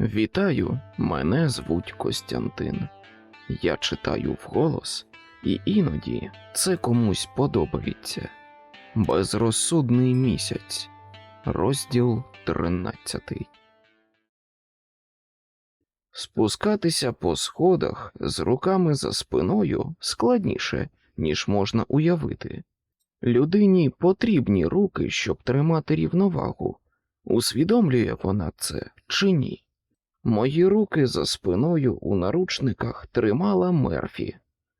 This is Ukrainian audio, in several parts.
Вітаю, мене звуть Костянтин. Я читаю вголос, і іноді це комусь подобається. Безрозсудний місяць. Розділ 13. Спускатися по сходах з руками за спиною складніше, ніж можна уявити. Людині потрібні руки, щоб тримати рівновагу. Усвідомлює вона це чи ні? Мої руки за спиною у наручниках тримала Мерфі,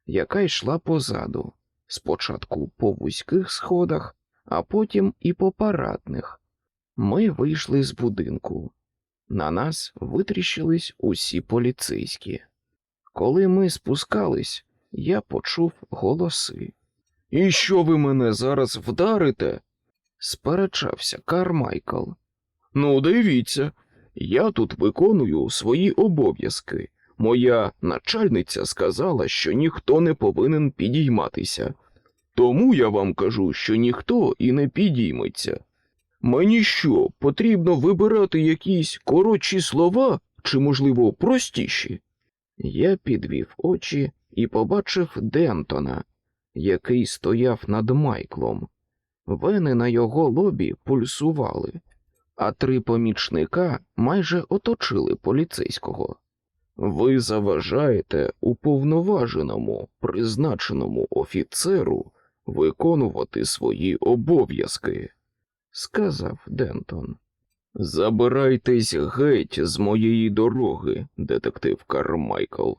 яка йшла позаду, спочатку по вузьких сходах, а потім і по парадних. Ми вийшли з будинку. На нас витріщились усі поліцейські. Коли ми спускались, я почув голоси. І що ви мене зараз вдарите? сперечався Кармайкл. Ну, дивіться, я тут виконую свої обов'язки. Моя начальниця сказала, що ніхто не повинен підійматися. Тому я вам кажу, що ніхто і не підійметься. Мені що, потрібно вибирати якісь коротші слова чи, можливо, простіші? Я підвів очі і побачив Дентона, який стояв над Майклом. Вени на його лобі пульсували, а три помічника майже оточили поліцейського. Ви заважаєте уповноваженому, призначеному офіцеру виконувати свої обов'язки, сказав Дентон. Забирайтесь геть з моєї дороги, детектив Кармайкл.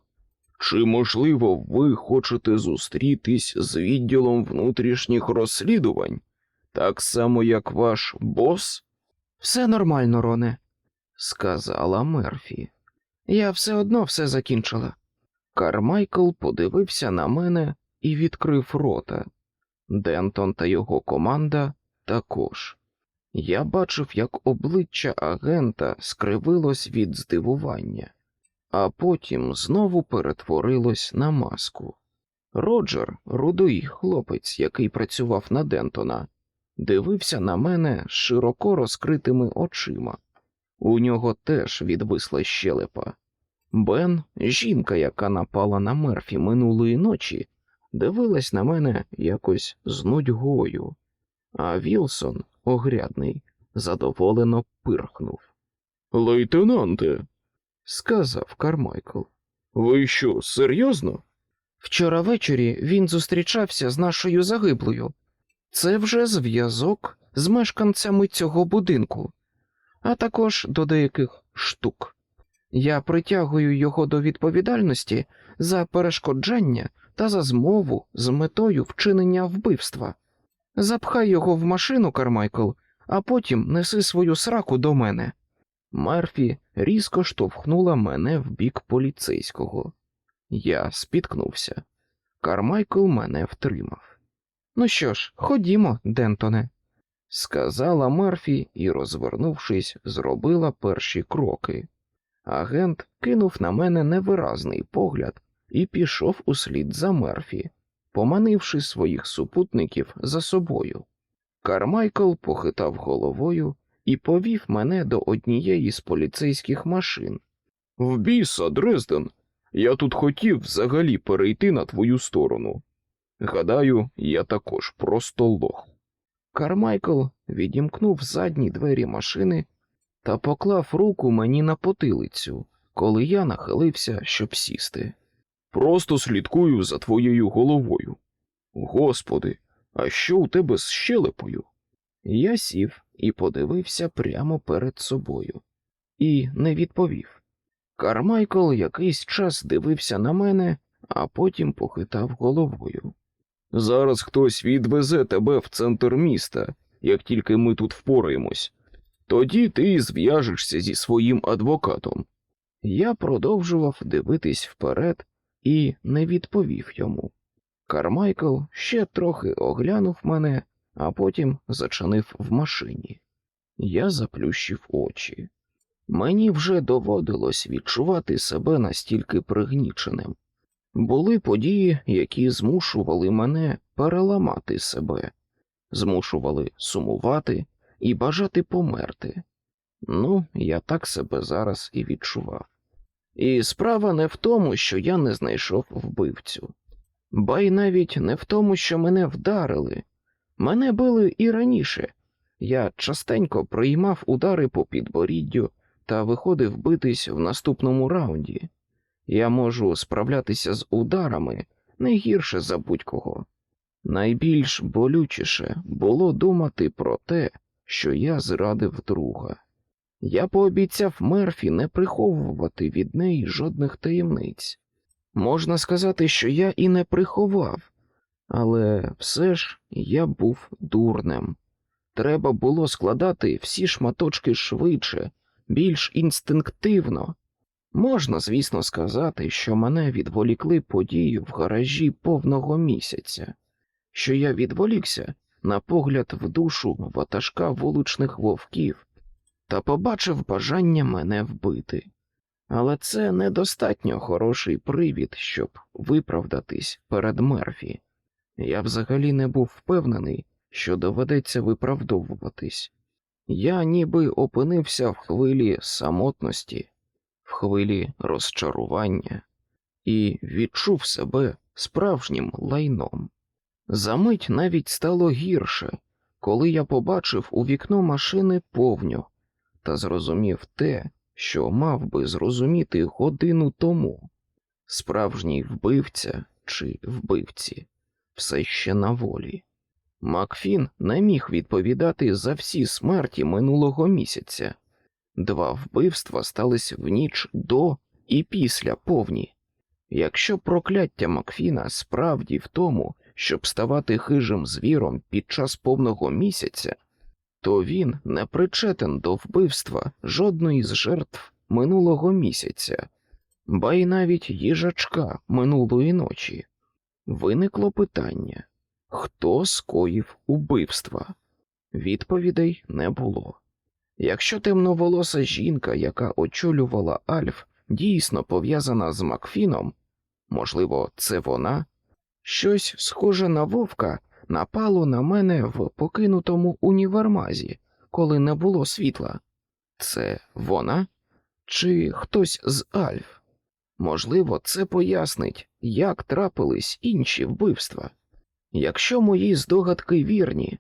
Чи, можливо, ви хочете зустрітись з відділом внутрішніх розслідувань, так само, як ваш бос? Все нормально, Роне, сказала Мерфі. Я все одно все закінчила. Кармайкл подивився на мене і відкрив рота. Дентон та його команда також. Я бачив, як обличчя агента скривилось від здивування, а потім знову перетворилось на маску. Роджер, рудий хлопець, який працював на Дентона, дивився на мене широко розкритими очима. У нього теж відвисла щелепа. Бен, жінка, яка напала на Мерфі минулої ночі, дивилась на мене якось з нудьгою, а Вілсон, огрядний, задоволено пирхнув. Лейтенанте, сказав Кармайкл. Ви що, серйозно? Вчора ввечері він зустрічався з нашою загиблою. Це вже зв'язок з мешканцями цього будинку, а також до деяких штук. Я притягую його до відповідальності за перешкоджання та за змову з метою вчинення вбивства. Запхай його в машину, Кармайкл, а потім неси свою сраку до мене. Мерфі різко штовхнула мене в бік поліцейського. Я спіткнувся. Кармайкл мене втримав. Ну що ж, ходімо, Дентоне, сказала Мерфі і, розвернувшись, зробила перші кроки. Агент кинув на мене невиразний погляд і пішов услід за Мерфі, поманивши своїх супутників за собою. Кармайкл похитав головою і повів мене до однієї з поліцейських машин. В біса, Дрезден, я тут хотів взагалі перейти на твою сторону. Гадаю, я також просто лох. Кармайкл відімкнув задні двері машини та поклав руку мені на потилицю, коли я нахилився, щоб сісти. Просто слідкую за твоєю головою. Господи, а що у тебе з щелепою? Я сів і подивився прямо перед собою і не відповів. Кармайкл якийсь час дивився на мене, а потім похитав головою. Зараз хтось відвезе тебе в центр міста, як тільки ми тут впораємось. Тоді ти зв'яжешся зі своїм адвокатом. Я продовжував дивитись вперед і не відповів йому. Кармайкл ще трохи оглянув мене, а потім зачинив в машині. Я заплющив очі. Мені вже доводилось відчувати себе настільки пригніченим. Були події, які змушували мене переламати себе, змушували сумувати і бажати померти. Ну, я так себе зараз і відчував. І справа не в тому, що я не знайшов вбивцю, ба й навіть не в тому, що мене вдарили. Мене били і раніше. Я частенько приймав удари по підборіддю та виходив битись в наступному раунді. Я можу справлятися з ударами не гірше за будь-кого. Найбільш болючіше було думати про те, що я зрадив друга. Я пообіцяв Мерфі не приховувати від неї жодних таємниць. Можна сказати, що я і не приховав, але все ж я був дурнем. Треба було складати всі шматочки швидше, більш інстинктивно. Можна, звісно, сказати, що мене відволікли події в гаражі повного місяця, що я відволікся на погляд в душу ватажка вуличних вовків та побачив бажання мене вбити. Але це недостатньо хороший привід, щоб виправдатись перед Мерфі. Я взагалі не був впевнений, що доведеться виправдовуватись. Я ніби опинився в хвилі самотності, хвилі розчарування і відчув себе справжнім лайном. Замить навіть стало гірше, коли я побачив у вікно машини повню та зрозумів те, що мав би зрозуміти годину тому. Справжній вбивця чи вбивці все ще на волі. Макфін не міг відповідати за всі смерті минулого місяця. Два вбивства стались в ніч до і після повні. Якщо прокляття Макфіна справді в тому, щоб ставати хижим звіром під час повного місяця, то він не причетен до вбивства жодної з жертв минулого місяця, ба й навіть їжачка минулої ночі. Виникло питання хто скоїв убивства? Відповідей не було. Якщо темноволоса жінка, яка очолювала Альф, дійсно пов'язана з Макфіном, можливо, це вона, щось схоже на вовка напало на мене в покинутому універмазі, коли не було світла. Це вона? Чи хтось з Альф? Можливо, це пояснить, як трапились інші вбивства. Якщо мої здогадки вірні,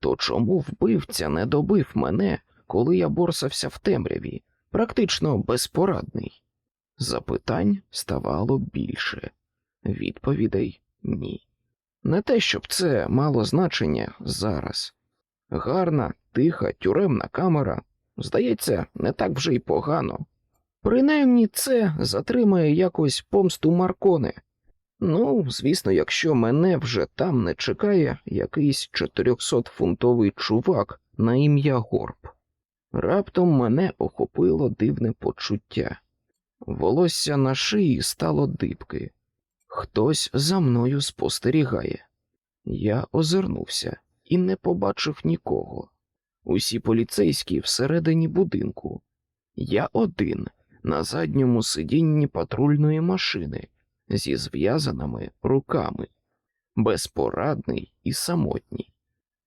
то чому вбивця не добив мене, коли я борсався в темряві, практично безпорадний? Запитань ставало більше, відповідей ні. Не те, щоб це мало значення зараз. Гарна, тиха, тюремна камера, здається, не так вже й погано. Принаймні це затримає якось помсту Марконе. Ну, звісно, якщо мене вже там не чекає якийсь 400-фунтовий чувак на ім'я Горб. Раптом мене охопило дивне почуття. Волосся на шиї стало дибки. Хтось за мною спостерігає. Я озирнувся і не побачив нікого. Усі поліцейські всередині будинку. Я один на задньому сидінні патрульної машини зі зв'язаними руками, безпорадний і самотній.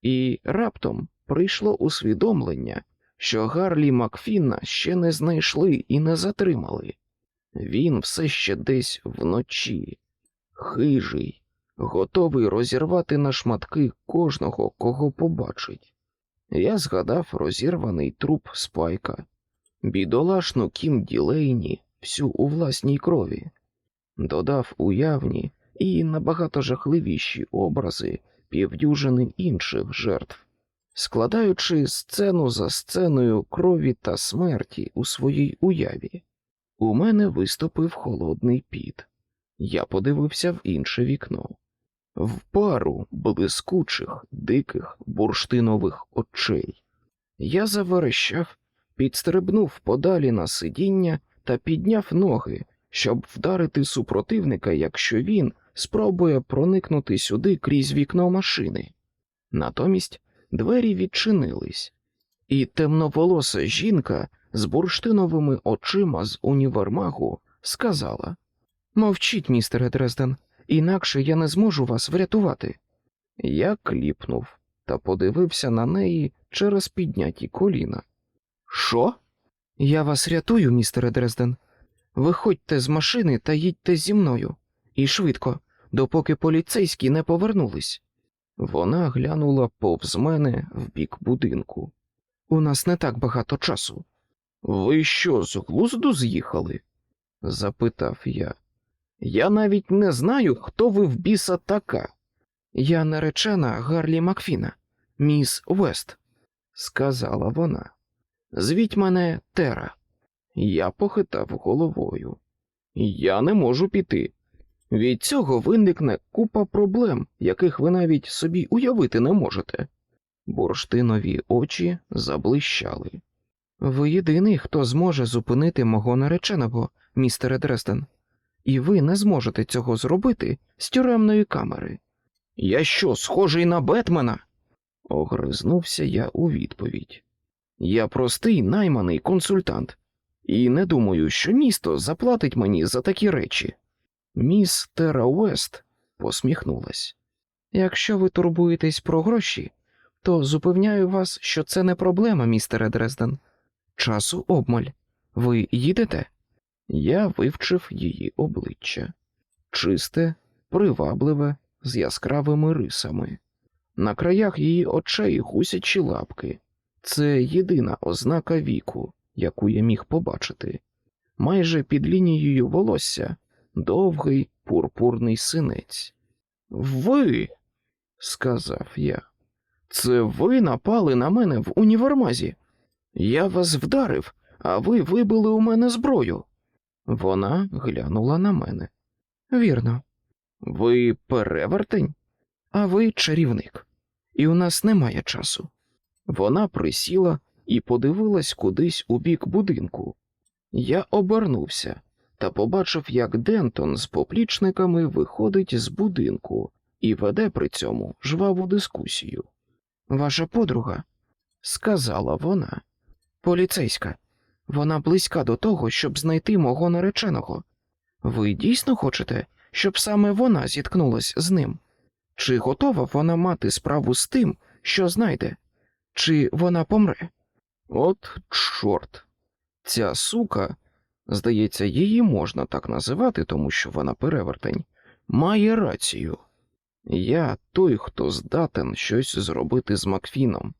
І раптом прийшло усвідомлення, що Гарлі Макфіна ще не знайшли і не затримали. Він все ще десь вночі, хижий, готовий розірвати на шматки кожного, кого побачить. Я згадав розірваний труп спайка, бідолашну Кім Ділейні всю у власній крові, додав уявні і набагато жахливіші образи півдюжини інших жертв, складаючи сцену за сценою крові та смерті у своїй уяві. У мене виступив холодний піт. Я подивився в інше вікно, в пару блискучих, диких бурштинових очей. Я заверещав, підстрибнув подалі на сидіння та підняв ноги, щоб вдарити супротивника, якщо він спробує проникнути сюди крізь вікно машини. Натомість двері відчинились, і темноволоса жінка з бурштиновими очима з універмагу сказала Мовчіть, містере Дрезден, інакше я не зможу вас врятувати. Я кліпнув та подивився на неї через підняті коліна. Що? Я вас рятую, містере Дрезден. Виходьте з машини та їдьте зі мною. І швидко, допоки поліцейські не повернулись. Вона глянула повз мене в бік будинку. У нас не так багато часу. Ви що, з глузду з'їхали? запитав я. Я навіть не знаю, хто ви в біса така. Я наречена Гарлі Макфіна, міс Вест, сказала вона. Звіть мене Тера. Я похитав головою. Я не можу піти. Від цього виникне купа проблем, яких ви навіть собі уявити не можете. Бурштинові очі заблищали. Ви єдиний, хто зможе зупинити мого нареченого, містере Дрезден, і ви не зможете цього зробити з тюремної камери. Я що, схожий на Бетмена? огризнувся я у відповідь. Я простий найманий консультант, і не думаю, що місто заплатить мені за такі речі. Міс Тера Уест посміхнулась. Якщо ви турбуєтесь про гроші, то запевняю вас, що це не проблема, містере Дрезден. Часу обмаль. Ви їдете? Я вивчив її обличчя чисте, привабливе, з яскравими рисами. На краях її очей гусячі лапки. Це єдина ознака віку, яку я міг побачити. Майже під лінією волосся довгий пурпурний синець. Ви, сказав я, це ви напали на мене в універмазі. Я вас вдарив, а ви вибили у мене зброю. Вона глянула на мене. Вірно. Ви перевертень, а ви чарівник, і у нас немає часу. Вона присіла і подивилась кудись у бік будинку. Я обернувся та побачив, як Дентон з поплічниками виходить з будинку і веде при цьому жваву дискусію. Ваша подруга, сказала вона, поліцейська, вона близька до того, щоб знайти мого нареченого. Ви дійсно хочете, щоб саме вона зіткнулась з ним? Чи готова вона мати справу з тим, що знайде? Чи вона помре? От чорт. Ця сука, здається, її можна так називати, тому що вона перевертень, має рацію. Я той, хто здатен щось зробити з Макфіном.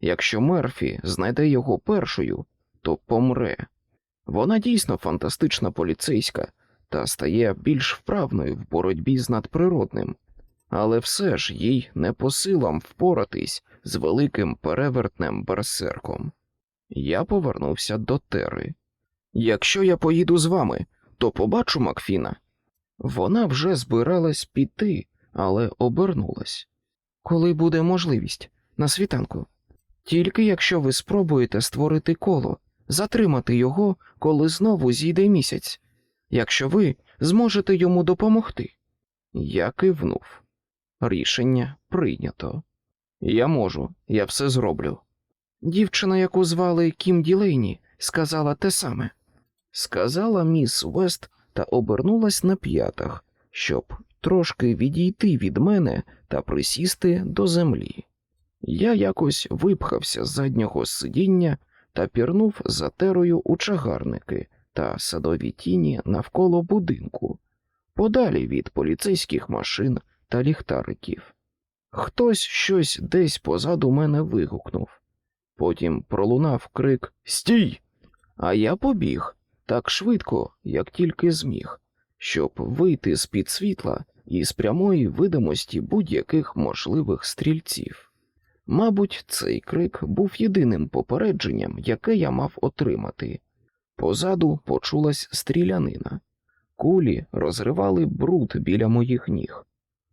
Якщо Мерфі знайде його першою, то помре. Вона дійсно фантастична поліцейська та стає більш вправною в боротьбі з надприродним, але все ж їй не по силам впоратись з великим перевертним берсерком. Я повернувся до Тери. Якщо я поїду з вами, то побачу Макфіна. Вона вже збиралась піти, але обернулась. Коли буде можливість, на світанку. Тільки якщо ви спробуєте створити коло, затримати його, коли знову зійде місяць, якщо ви зможете йому допомогти. Я кивнув. Рішення прийнято. Я можу, я все зроблю. Дівчина, яку звали Кім Ділейні, сказала те саме. Сказала міс Вест та обернулась на п'ятах, щоб трошки відійти від мене та присісти до землі. Я якось випхався з заднього сидіння та пірнув за терою у чагарники та садові тіні навколо будинку, подалі від поліцейських машин та ліхтариків. Хтось щось десь позаду мене вигукнув. Потім пролунав крик Стій! А я побіг так швидко, як тільки зміг, щоб вийти з під світла і з прямої видимості будь-яких можливих стрільців. Мабуть, цей крик був єдиним попередженням, яке я мав отримати. Позаду почулась стрілянина. Кулі розривали бруд біля моїх ніг.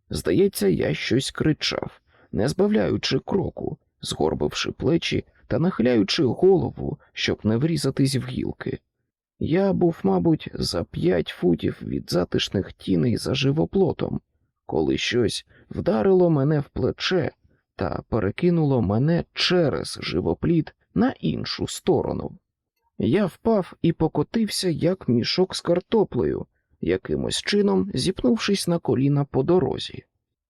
Здається, я щось кричав, не збавляючи кроку, згорбивши плечі та нахиляючи голову, щоб не врізатись в гілки. Я був, мабуть, за п'ять футів від затишних тіней за живоплотом, коли щось вдарило мене в плече та перекинуло мене через живопліт на іншу сторону. Я впав і покотився, як мішок з картоплею, якимось чином зіпнувшись на коліна по дорозі.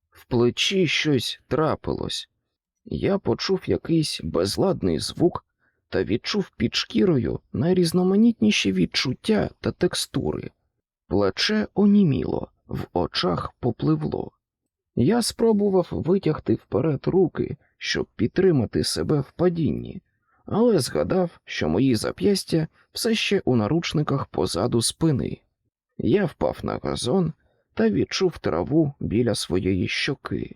В плечі щось трапилось. Я почув якийсь безладний звук та відчув під шкірою найрізноманітніші відчуття та текстури. Плече оніміло, в очах попливло. Я спробував витягти вперед руки, щоб підтримати себе в падінні, але згадав, що мої зап'ястя все ще у наручниках позаду спини. Я впав на газон та відчув траву біля своєї щоки.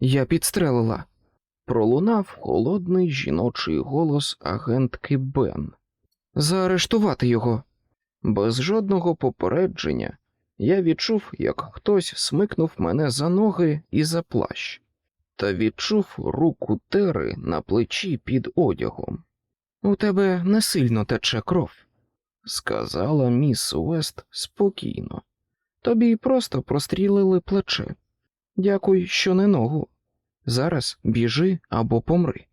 Я підстрелила. Пролунав холодний жіночий голос агентки Бен. Заарештувати його. Без жодного попередження я відчув, як хтось смикнув мене за ноги і за плащ, та відчув руку тери на плечі під одягом. У тебе не сильно тече кров, сказала міс Уест спокійно. Тобі просто прострілили плече. Дякуй, що не ногу. Зараз біжи або помри.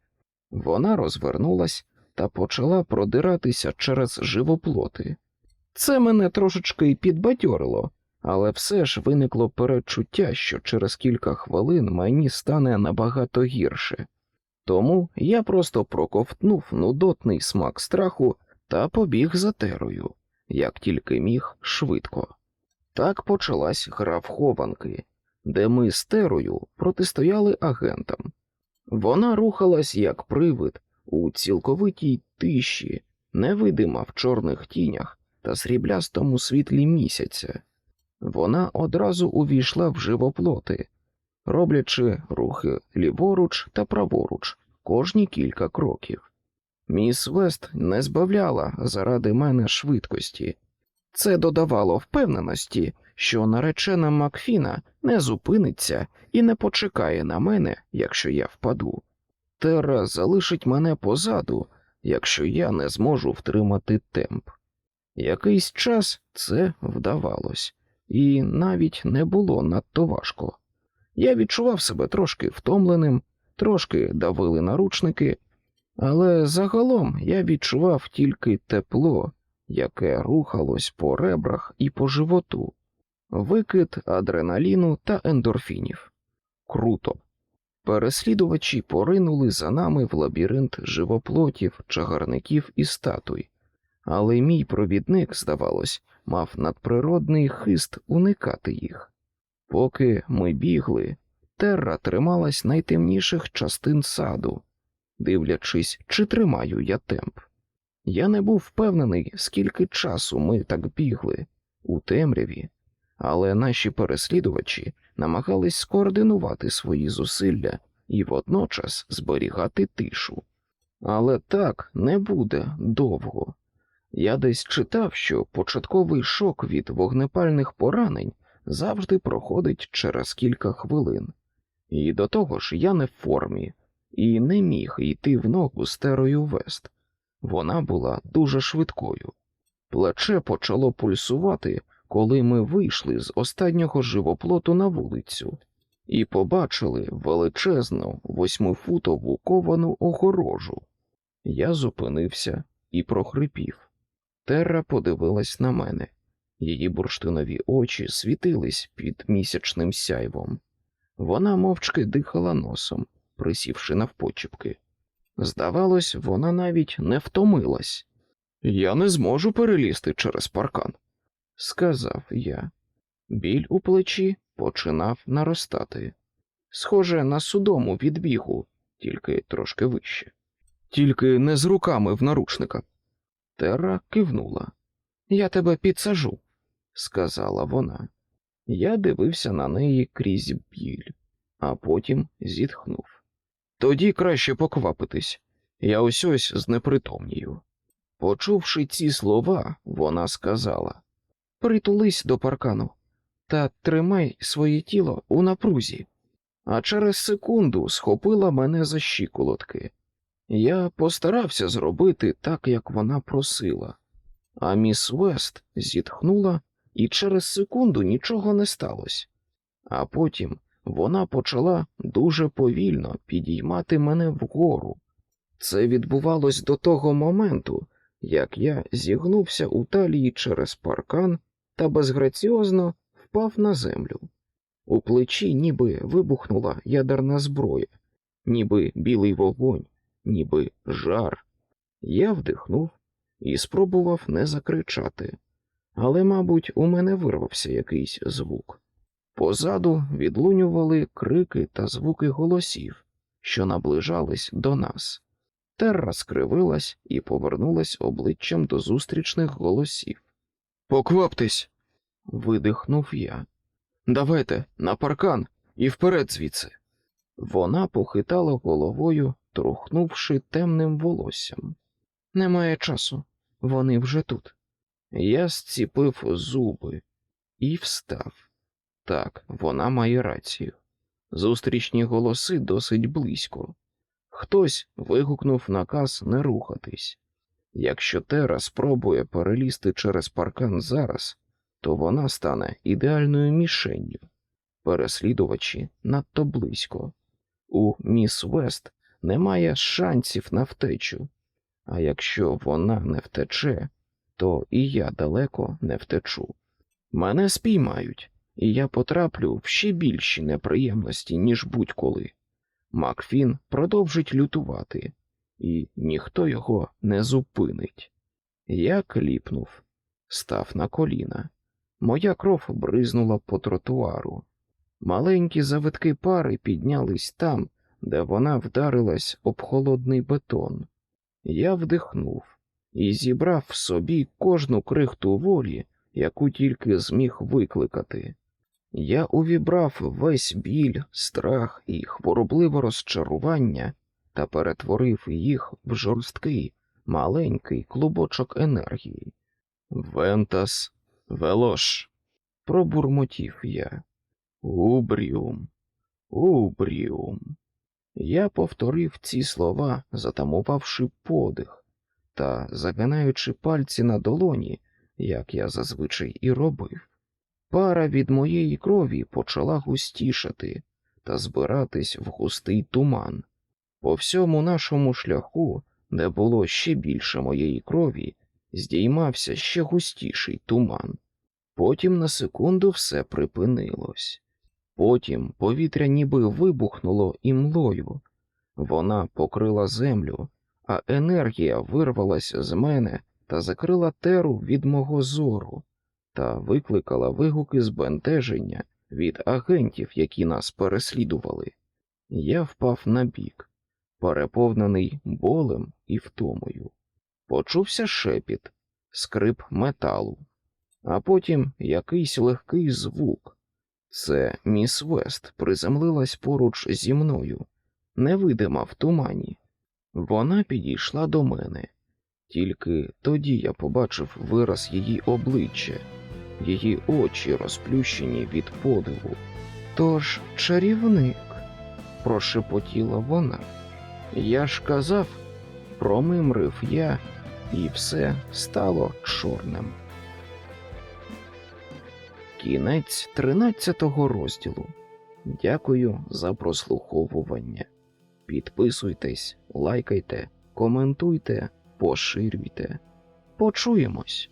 Вона розвернулась та почала продиратися через живоплоти. Це мене трошечки підбадьорило, але все ж виникло передчуття, що через кілька хвилин мені стане набагато гірше. Тому я просто проковтнув нудотний смак страху та побіг за терою, як тільки міг швидко. Так почалась гра в хованки, де ми з терою протистояли агентам. Вона рухалась як привид у цілковитій тиші, невидима в чорних тінях та сріблястому світлі місяця. Вона одразу увійшла в живоплоти, роблячи рухи ліворуч та праворуч кожні кілька кроків. Міс Вест не збавляла заради мене швидкості. Це додавало впевненості, що наречена Макфіна не зупиниться і не почекає на мене, якщо я впаду. Тера залишить мене позаду, якщо я не зможу втримати темп. Якийсь час це вдавалось, і навіть не було надто важко. Я відчував себе трошки втомленим, трошки давили наручники, але загалом я відчував тільки тепло, яке рухалось по ребрах і по животу, викид адреналіну та ендорфінів. Круто. Переслідувачі поринули за нами в лабіринт живоплотів, чагарників і статуй, але мій провідник, здавалось, мав надприродний хист уникати їх. Поки ми бігли, терра трималась найтемніших частин саду, дивлячись, чи тримаю я темп. Я не був впевнений, скільки часу ми так бігли у темряві, але наші переслідувачі намагались скоординувати свої зусилля і водночас зберігати тишу. Але так не буде довго. Я десь читав, що початковий шок від вогнепальних поранень завжди проходить через кілька хвилин, і до того ж я не в формі і не міг йти в ногу з терою вест. Вона була дуже швидкою. Плече почало пульсувати, коли ми вийшли з останнього живоплоту на вулицю і побачили величезну восьмифутову ковану огорожу. Я зупинився і прохрипів. Терра подивилась на мене, її бурштинові очі світились під місячним сяйвом. Вона мовчки дихала носом, присівши навпочіпки. Здавалось, вона навіть не втомилась. Я не зможу перелізти через паркан, сказав я. Біль у плечі починав наростати. Схоже на судому відбігу, тільки трошки вище. Тільки не з руками в наручниках. Тера кивнула. Я тебе підсажу, сказала вона. Я дивився на неї крізь біль, а потім зітхнув. Тоді краще поквапитись. Я ось ось знепритомнію. Почувши ці слова, вона сказала Притулись до паркану та тримай своє тіло у напрузі. А через секунду схопила мене за щиколотки. Я постарався зробити так, як вона просила, а міс Вест зітхнула, і через секунду нічого не сталося. А потім вона почала дуже повільно підіймати мене вгору. Це відбувалось до того моменту, як я зігнувся у талії через паркан та безграціозно впав на землю. У плечі ніби вибухнула ядерна зброя, ніби білий вогонь, ніби жар. Я вдихнув і спробував не закричати, але, мабуть, у мене вирвався якийсь звук. Позаду відлунювали крики та звуки голосів, що наближались до нас. Терра скривилась і повернулась обличчям до зустрічних голосів. Покваптесь. Видихнув я. Давайте на паркан і вперед звідси. Вона похитала головою, трухнувши темним волоссям. Немає часу, вони вже тут. Я зціпив зуби і встав. Так, вона має рацію. Зустрічні голоси досить близько. Хтось вигукнув наказ не рухатись. Якщо Тера спробує перелізти через паркан зараз, то вона стане ідеальною мішенню. Переслідувачі надто близько. У міс Вест немає шансів на втечу, а якщо вона не втече, то і я далеко не втечу. Мене спіймають, і я потраплю в ще більші неприємності, ніж будь-коли. Макфін продовжить лютувати, і ніхто його не зупинить. Я кліпнув, став на коліна. Моя кров бризнула по тротуару. Маленькі завитки пари піднялись там, де вона вдарилась об холодний бетон. Я вдихнув і зібрав в собі кожну крихту волі, яку тільки зміг викликати. Я увібрав весь біль, страх і хворобливе розчарування та перетворив їх в жорсткий, маленький клубочок енергії. Вентас, велош, пробурмотів я. Убріум, убріум. Я повторив ці слова, затамувавши подих та загинаючи пальці на долоні, як я зазвичай і робив. Пара від моєї крові почала густішати та збиратись в густий туман. По всьому нашому шляху, де було ще більше моєї крові, здіймався ще густіший туман. Потім на секунду все припинилось. Потім повітря ніби вибухнуло імлою. Вона покрила землю, а енергія вирвалася з мене та закрила теру від мого зору та викликала вигуки збентеження від агентів, які нас переслідували. Я впав на бік, переповнений болем і втомою. Почувся шепіт, скрип металу, а потім якийсь легкий звук. Це міс Вест приземлилась поруч зі мною, невидима в тумані. Вона підійшла до мене. Тільки тоді я побачив вираз її обличчя, її очі розплющені від подиву. Тож чарівник, прошепотіла вона. Я ж казав, промимрив я, і все стало чорним. Кінець тринадцятого розділу. Дякую за прослуховування. Підписуйтесь, лайкайте, коментуйте, поширюйте. Почуємось.